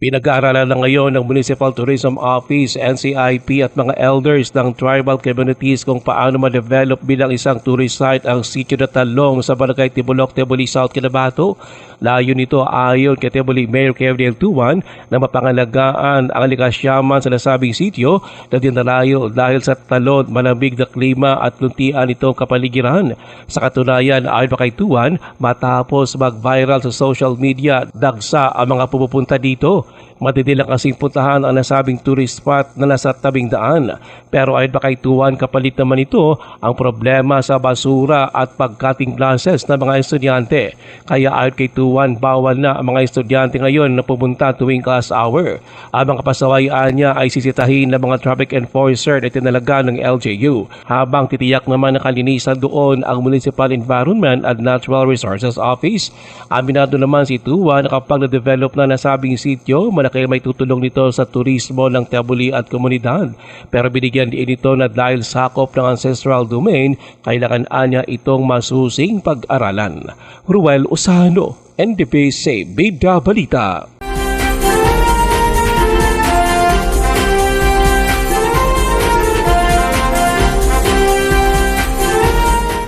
Pinag-aaralan na ngayon ng Municipal Tourism Office, NCIP at mga elders ng tribal communities kung paano ma-develop bilang isang tourist site ang sitio na talong sa Barangay Tibulok, Tebuli, South Cotabato. Layo nito ayon kay Tebuli Mayor Kevin Tuwan na mapangalagaan ang likasyaman sa nasabing sitio na dinalayo dahil sa talon, malamig na klima at luntian nitong kapaligiran. Sa katunayan, ayon pa kay Tuwan, matapos mag-viral sa social media, dagsa ang mga pumupunta dito. Matidilang kasing puntahan ang nasabing tourist spot na nasa tabing daan. Pero ayon pa kay Tuwan, kapalit naman ito ang problema sa basura at pagcutting classes ng mga estudyante. Kaya ayon kay Tuwan, bawal na ang mga estudyante ngayon na pumunta tuwing class hour. Ang mga pasawayaan niya ay sisitahin ng mga traffic enforcer na tinalaga ng LGU. Habang titiyak naman na kalinisan doon ang Municipal Environment and Natural Resources Office. Aminado naman si Tuwan na kapag na-develop na nasabing sityo, malaki may tutulong nito sa turismo ng Tabuli at komunidad. Pero binigyan din ito na dahil sakop ng ancestral domain, kailangan niya itong masusing pag-aralan. Ruel Osano, NDP Same Bibda Balita